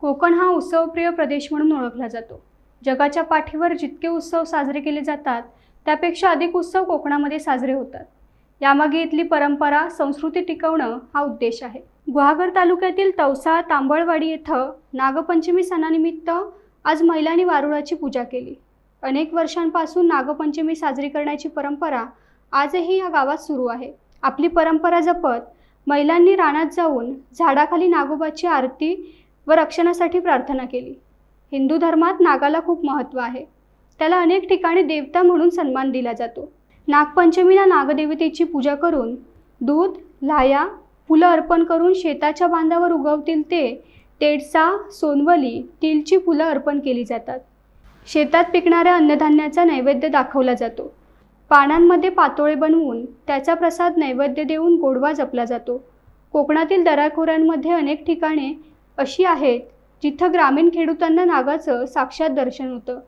कोकण हा उत्सवप्रिय प्रदेश म्हणून ओळखला जातो. जगाच्या पाठीवर जितके उत्सव साजरे केले जातात त्यापेक्षा अधिक उत्सव कोकणामध्ये साजरे होतात. यामागे इथली परंपरा संस्कृती टिकवणं हा उद्देश आहे. गुहागर तालुक्यातील तवसा तांबळवाडी येथं नागपंचमी सणानिमित्त आज महिलांनी वारुळाची पूजा केली. अनेक वर्षांपासून नागपंचमी साजरी करण्याची परंपरा आजही या गावात सुरू आहे. आपली परंपरा जपत महिलांनी रानात जाऊन झाडाखाली नागोबाची आरती व रक्षणासाठी प्रार्थना केली. हिंदू धर्मात नागाला खूप महत्त्व आहे. त्याला अनेक ठिकाणी देवता म्हणून सन्मान दिला जातो. नागपंचमीला नागदेवतेची पूजा करून दूध लाया फुलं अर्पण करून शेताच्या बांधावर उगवतील ते तेडसा सोनवली तिलची फुलं अर्पण केली जातात. शेतात पिकणाऱ्या अन्नधान्याचा नैवेद्य दाखवला जातो. पानांमध्ये पातोळे बनवून त्याचा प्रसाद नैवेद्य देऊन गोडवा जपला जातो. कोकणातील दराखोऱ्यांमध्ये अनेक ठिकाणे अशी आहेत जिथं ग्रामीण खेडूतांना नागाचं साक्षात दर्शन होतं.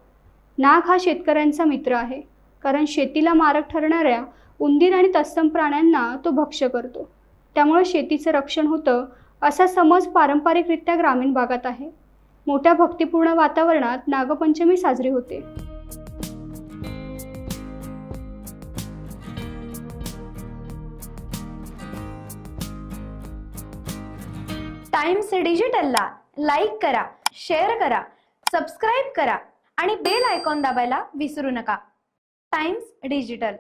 नाग हा शेतकऱ्यांचा मित्र आहे कारण शेतीला मारक ठरणाऱ्या उंदीर आणि तत्सम प्राण्यांना तो भक्ष्य करतो. त्यामुळे शेतीचं रक्षण होतं असा समज पारंपरिकरित्या ग्रामीण भागात आहे. मोठ्या भक्तिपूर्ण वातावरणात नागपंचमी साजरी होते. टाइम्स डिजिटलला लाईक करा शेअर करा सबस्क्राईब करा आणि बेल आयकॉन दाबायला विसरू नका. Times digital.